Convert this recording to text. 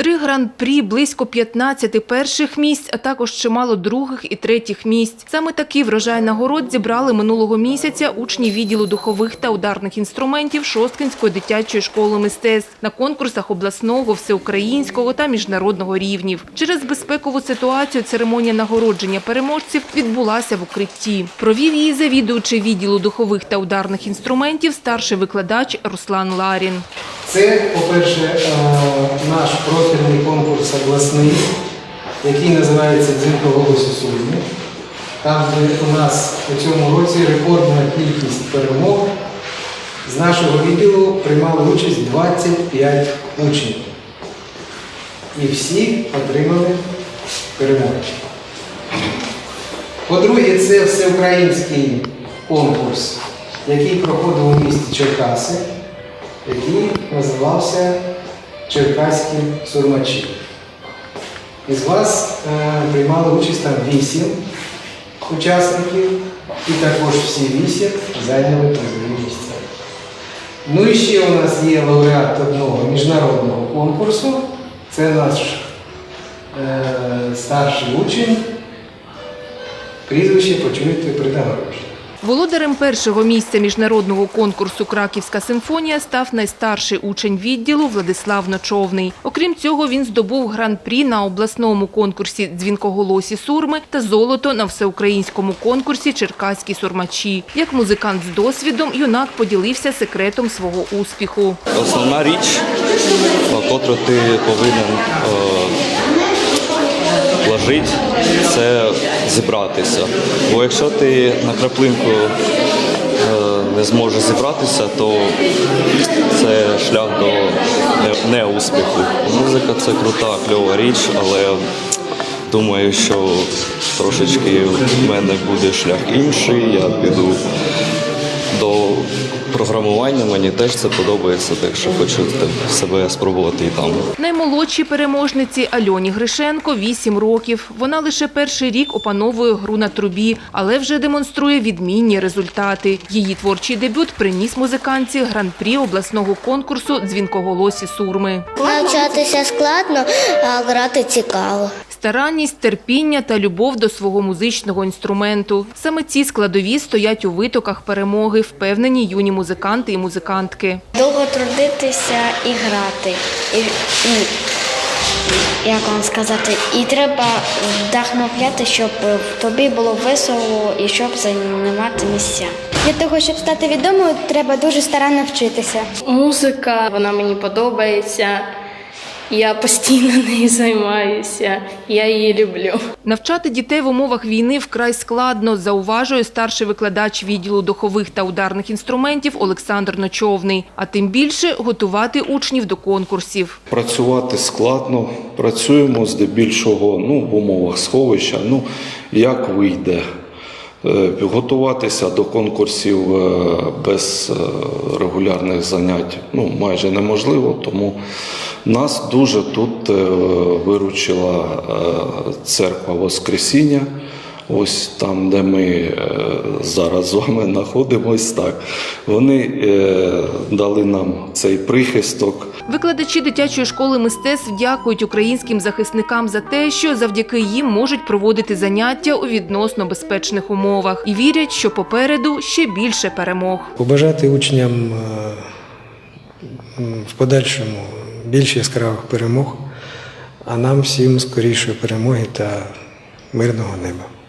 Три гран-прі, близько 15 перших місць, а також чимало других і третіх місць. Саме такий врожай нагород зібрали минулого місяця учні відділу духових та ударних інструментів Шосткинської дитячої школи мистецтв на конкурсах обласного, всеукраїнського та міжнародного рівнів. Через безпекову ситуацію церемонія нагородження переможців відбулася в укритті. Провів її завідуючий відділу духових та ударних інструментів старший викладач Руслан Ларін. Це, по-перше, е, наш профільний конкурс обласний, який називається «Дзвінко голосу Суми». Там, де у нас у цьому році рекордна кількість перемог. З нашого відділу приймали участь 25 учнів. І всі отримали перемоги. По-друге, це всеукраїнський конкурс, який проходив у місті Черкаси який називався Черкаські сурмачі. Із вас е, приймали участь там вісім учасників, і також всі вісім зайняли призові місця. Ну і ще у нас є лауреат одного міжнародного конкурсу. Це наш е, старший учень. Прізвище почуєте при нагородженні. Володарем першого місця міжнародного конкурсу Краківська симфонія став найстарший учень відділу Владислав Ночовний. Окрім цього, він здобув гран-прі на обласному конкурсі Дзвінкоголосі сурми та золото на всеукраїнському конкурсі Черкаські сурмачі. Як музикант з досвідом, юнак поділився секретом свого успіху. Основна річ, котру ти повинен е, вложити, це зібратися. Бо якщо ти на краплинку е, не зможеш зібратися, то це шлях до неуспіху. Музика це крута, кльова річ, але думаю, що трошечки в мене буде шлях інший. Я піду до програмування. Мені теж це подобається, так що хочу себе спробувати і там. Наймолодшій переможниці Альоні Гришенко 8 років. Вона лише перший рік опановує гру на трубі, але вже демонструє відмінні результати. Її творчий дебют приніс музиканці гран-прі обласного конкурсу Дзвінкоголосі сурми. Навчатися складно, а грати цікаво. Старанність, терпіння та любов до свого музичного інструменту. Саме ці складові стоять у витоках перемоги, впевнені юні музиканти і музикантки. довго трудитися і грати. І, і, як вам сказати, і треба вдохновляти, щоб тобі було весело і щоб займати місця. Для того, щоб стати відомою, треба дуже старанно вчитися. Музика, вона мені подобається. Я постійно нею займаюся. Я її люблю. Навчати дітей в умовах війни вкрай складно, зауважує старший викладач відділу духових та ударних інструментів Олександр Ночовний. А тим більше готувати учнів до конкурсів. Працювати складно, працюємо здебільшого ну, в умовах сховища, ну як вийде. Е, Готуватися до конкурсів е, без е, регулярних занять ну, майже неможливо, тому нас дуже тут виручила церква Воскресіння. Ось там, де ми е, зараз з вами знаходимось, так вони е, дали нам цей прихисток. Викладачі дитячої школи мистецтв дякують українським захисникам за те, що завдяки їм можуть проводити заняття у відносно безпечних умовах і вірять, що попереду ще більше перемог. побажати учням е, в подальшому більш яскравих перемог, а нам всім скорішої перемоги та мирного неба.